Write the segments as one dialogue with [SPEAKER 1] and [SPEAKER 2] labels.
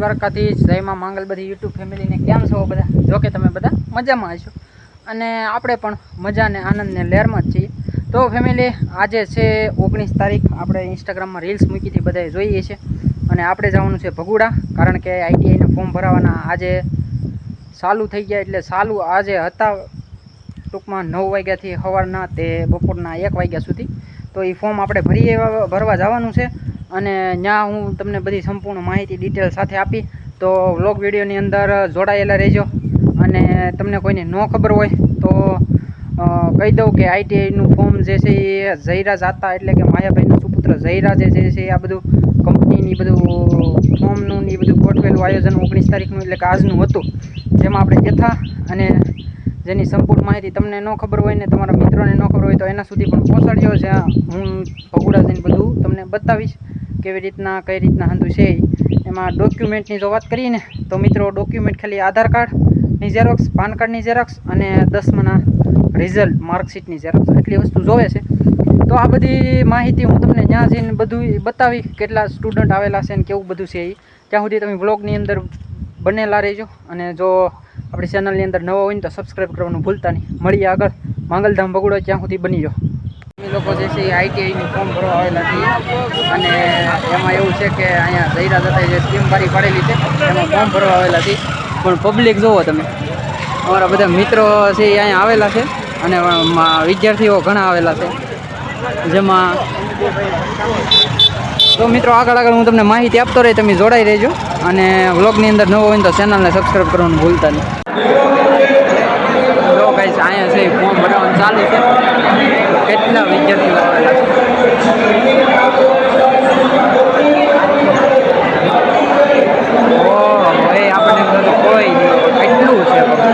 [SPEAKER 1] દ્વારકાથી જયમાં માંગલ બધી યુટ્યુબ ફેમિલીને કેમ છો બધા? જો કે તમે બધા મજામાં હશો. અને આપણે પણ મજાને આનંદને લહેરમાં જ છીએ. તો ફેમિલી આજે છે ઓગણીસ તારીખ. આપણે ઇન્સ્ટાગ્રામમાં રીલ્સ મૂકી હતી બધાએ જોઈએ છે. અને આપણે જવાનું છે ભગુડા, કારણ કે આઈટીઆઈના ફોર્મ ભરાવાના આજે ચાલુ થઈ ગયા એટલે ચાલુ આજે હતા ટૂંકમાં નવ વાગ્યાથી સવારના તે બપોરના એક વાગ્યા સુધી. તો એ ફોર્મ આપણે ભરી ભરવા જવાનું છે. અને ત્યાં હું તમને બધી સંપૂર્ણ માહિતી ડિટેલ સાથે આપી. તો વ્લોગ વિડીયોની અંદર જોડાયેલા રહેજો. અને તમને કોઈને ન ખબર હોય, તો કહી દઉં કે આઈટીઆઈનું ફોર્મ જે છે એ જયરા જાતા એટલે કે માયાભાઈનો સુપુત્ર ઝૈરા જે છે આ બધું કંપનીની બધું ફોર્મનું ને એ બધું ગોઠવેલું આયોજન ઓગણીસ તારીખનું એટલે કે આજનું હતું. જેમાં આપણે જથા અને જેની સંપૂર્ણ માહિતી તમને ન ખબર હોય ને તમારા મિત્રોને ન ખબર હોય તો એના સુધી પણ પહોંચાડજો. જ્યાં હું ભગુડા જઈને બધું તમને બતાવીશ કેવી રીતના, કઈ રીતના હંધું છે. એમાં ડોક્યુમેન્ટની જો વાત કરીએ ને, તો મિત્રો ડોક્યુમેન્ટ ખાલી આધાર કાર્ડની ઝેરોક્સ પાન કાર્ડની ઝેરોક્સ અને દસમાના રિઝલ્ટ માર્કશીટની ઝેરોક્સ એટલી વસ્તુ જોવે છે. તો આ બધી માહિતી હું તમને ત્યાં જઈને બધું બતાવી કેટલા સ્ટુડન્ટ આવેલા છે ને કેવું બધું છે એ ત્યાં સુધી તમે બ્લોગની અંદર બનેલા રહેજો. અને જો આપણી ચેનલની અંદર નવો હોય ને તો સબસ્ક્રાઈબ કરવાનું ભૂલતા નહીં. મળીએ આગળ. માંગલધામ બગડો ત્યાં સુધી બની જાઓ. અમે લોકો જે છે આઈટીઆઈનું ફોર્મ ભરવા આવેલા છીએ. અને એમાં એવું છે કે અહીંયા જયરા જતા જે સ્કીમ બારી પાડેલી છે, એમાં ફોર્મ ભરવા આવેલા છીએ. પણ પબ્લિક જુઓ તમે. અમારા બધા મિત્રો છે એ અહીંયા આવેલા છે. અને વિદ્યાર્થીઓ ઘણા આવેલા છે. જેમાં તો મિત્રો આગળ આગળ હું તમને માહિતી આપતો રહી, તમે જોડાઈ રહેજો. અને વ્લોગની અંદર નવો હોય તો ચેનલને સબસ્ક્રાઈબ કરવાનું ભૂલતા નહીં. જો અહીંયા છે ફોર્મ ભરવાનું ચાલુ છે. કેટલા વિદ્યાર્થીઓ આવેલા છે ઓહો, એ આપણને એમ થતું કોઈ નહીં. કેટલું છે બાપુ.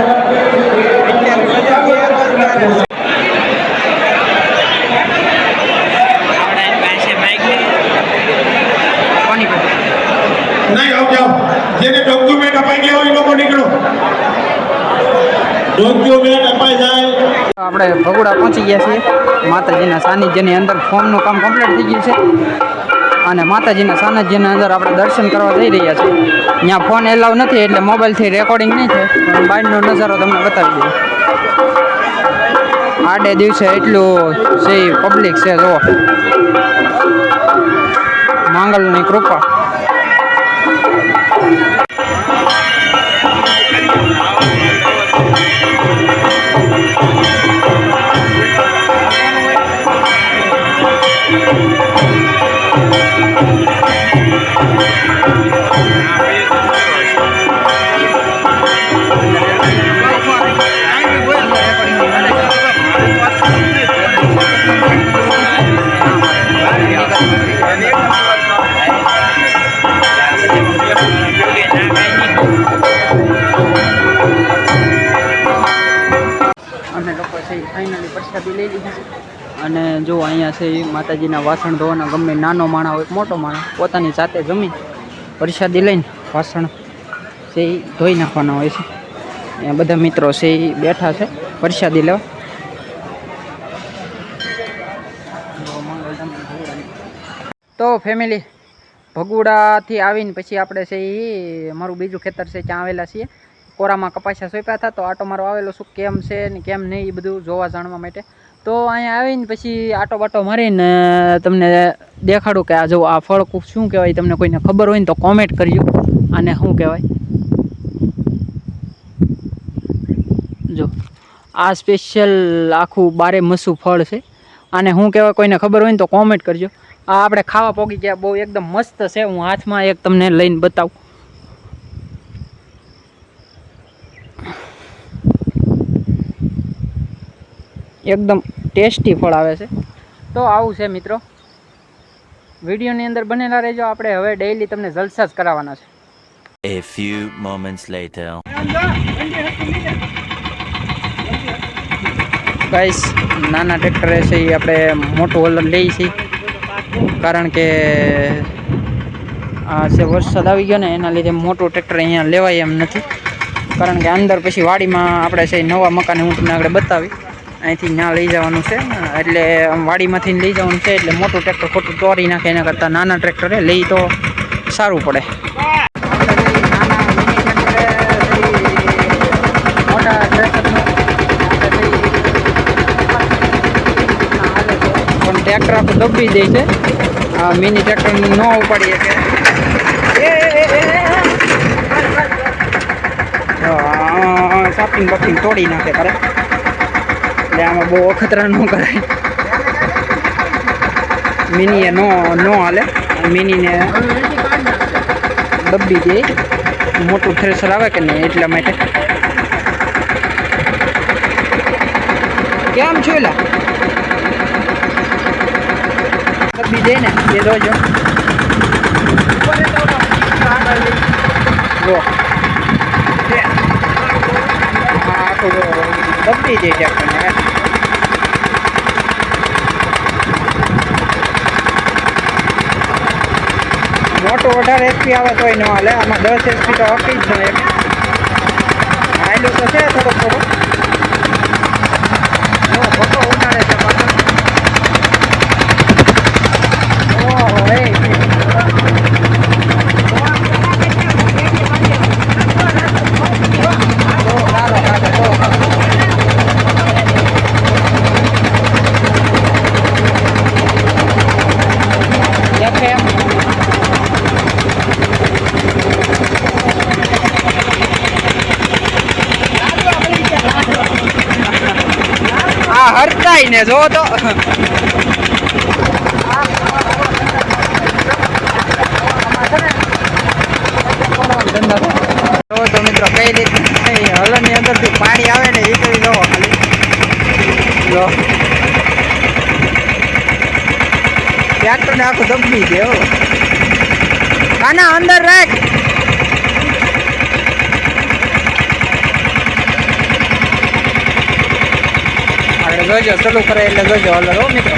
[SPEAKER 1] કોની પાસે?
[SPEAKER 2] નહીં આવ જાઓ જેને ડોક્યુમેન્ટ અપાઈ ગયા હોય એ લોકો નીકળો ડોક્યુમેન્ટ અપાઈ જાય
[SPEAKER 1] આપણે ભગુડા પહોંચી ગયા છીએ. માતાજીના સાનિધ્યની અંદર ફોર્મનું કામ કમ્પ્લીટ થઈ ગયું છે. અને માતાજીના સાનિધ્યની અંદર આપણે દર્શન કરવા જઈ રહ્યા છીએ. ત્યાં ફોન એલાવ નથી, એટલે મોબાઈલથી રેકોર્ડિંગ નહીં થાય. પણ નજારો તમને બતાવી દઉં. આડે દિવસે એટલું છે પબ્લિક છે, જુઓ. માંગલની કૃપા. પ્રસાદી લઈ લીધી. અને જો અહીંયા છે માતાજીના વાસણ ધોવાના, ગમે નાનો માણા હોય, મોટો માણા, પોતાની જાતે જમી, પ્રસાદી લઈને વાસણ છે ધોઈ નાખવાના હોય છે. અહીંયા બધા મિત્રો છે એ બેઠા છે, પ્રસાદી લેવા. તો ફેમિલી ભગુડાથી આવીને પછી આપણે છે એ મારું બીજું ખેતર છે, ત્યાં આવેલા છીએ. કોરામાં કપાસિયા સોંપ્યા હતા, તો આટો મારો આવેલો શું કેમ છે ને કેમ નહીં, એ બધું જોવા જાણવા માટે. તો અહીંયા આવીને પછી આટો બાટો મારીને તમને દેખાડું કે આ જો આ ફળ શું કહેવાય તમને કોઈને ખબર હોય ને તો કોમેન્ટ કરજો, આને શું કહેવાય. જો, આ સ્પેશિયલ આખું બારે મસું ફળ છે, આને શું કહેવાય, કોઈને ખબર હોય ને તો કોમેન્ટ કરજો. આ આપણે ખાવા પોગી ગયા, બહુ એકદમ મસ્ત છે, હું હાથમાં એક તમને લઈને બતાવું. એકદમ ટેસ્ટી ફળ આવે છે. તો આવું છે મિત્રો. વિડીયોની અંદર બનેલા રહેજો. આપણે હવે ડેઈલી તમને જલસા જ કરાવવાના છે.
[SPEAKER 3] A few moments later.
[SPEAKER 1] Guys નાના ટ્રેક્ટરે છે એ આપણે મોટું હોલર લઈએ છીએ કારણ કે આ છે વરસાદ આવી ગયો ને એના લીધે મોટું ટ્રેક્ટર અહીંયા લેવાય એમ નથી. કારણ કે અંદર પછી વાડીમાં આપણે છે નવા મકાને હું તમને આગળ બતાવી અહીંથી ના લઈ જવાનું છે એટલે વાડીમાંથી લઈ જવાનું છે એટલે મોટું ટ્રેક્ટર ખોટું તોરી નાખે એના કરતાં નાના ટ્રેક્ટરે લઈ તો સારું પડે પણ ટ્રેક્ટર આખું દબી જાય છે આ મિની ટ્રેક્ટર ન ઉપાડીએ કે સાપિંગ બપિંગ તોડી નાખે ખરે એટલે આમાં બહુ અખતરા ન કરાય. મિની એ નો નો હાલે. મિનીને દબી દે. મોટું થ્રેસર આવે કે નહીં એટલા માટે. કેમ છું એલા? દબી દે ને, એ જોજો જો આ આખું જો દબી દે ટ્રેક્ટરને મોટું અઢાર એચપી આવે તોય ન હાલે. આમાં દસ એચપી તો આપી જ છે હાઈલો તો છે થોડોક થોડો ફોટો ભકો છે પાછળ ઓહો એ જો, ચાલો, ચાલો, જો. દેખે એમ આ હરતાય ને જો તો. તો મિત્રો, કઈ રીતે હલનની અંદરથી પાણી આવે ને કરી જોવો ખાલી. જો. ટ્રેક્ટર ને આખું દબી દે આના અંદર રાખ આપણે જોજો, શરૂ કરે એટલે જોજો હલર મિત્રો.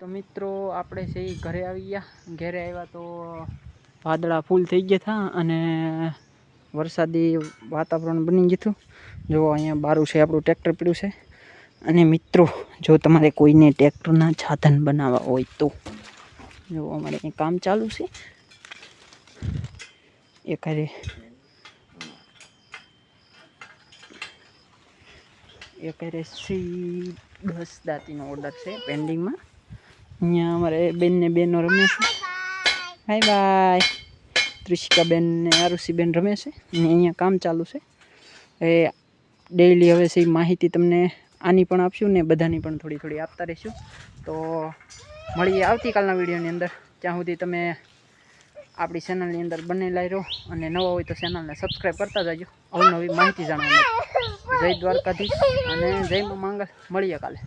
[SPEAKER 1] તો મિત્રો, આપણે છે ઘરે આવી ગયા. ઘરે આવ્યા તો વાદળા ફૂલ થઈ ગયા હતા અને વરસાદી વાતાવરણ બની ગયું હતું. જો અહીંયા બારું છે, આપણું ટ્રેક્ટર પડ્યું છે. અને મિત્રો, જો તમારે કોઈને ટ્રેક્ટરના સાધન બનાવવા હોય તો જો અમારે અહીં કામ ચાલુ છે. એક હારે એક કરે સી દસ દાંતીનો ઓર્ડર છે પેન્ડિંગમાં અહીંયા અમારે બેનને બેનો રમે છે. હાય બાય ત્રિશિકાબેન ને આરુષિબેન રમે છે. અને અહીંયા કામ ચાલુ છે. એ ડેઈલી હવે છે માહિતી તમને આની પણ આપશું ને બધાની પણ થોડી થોડી આપતા રહીશું. તો મળીએ આવતીકાલના વિડીયોની અંદર. ત્યાં સુધી તમે આપણી ચેનલની અંદર બનેલા રહો અને નવા હોય તો ચેનલને સબસ્ક્રાઈબ કરતા જજો. અવનવી માહિતી જાણવા જય દ્વારકાધીશ અને જય મંગલ. મળીએ કાલે.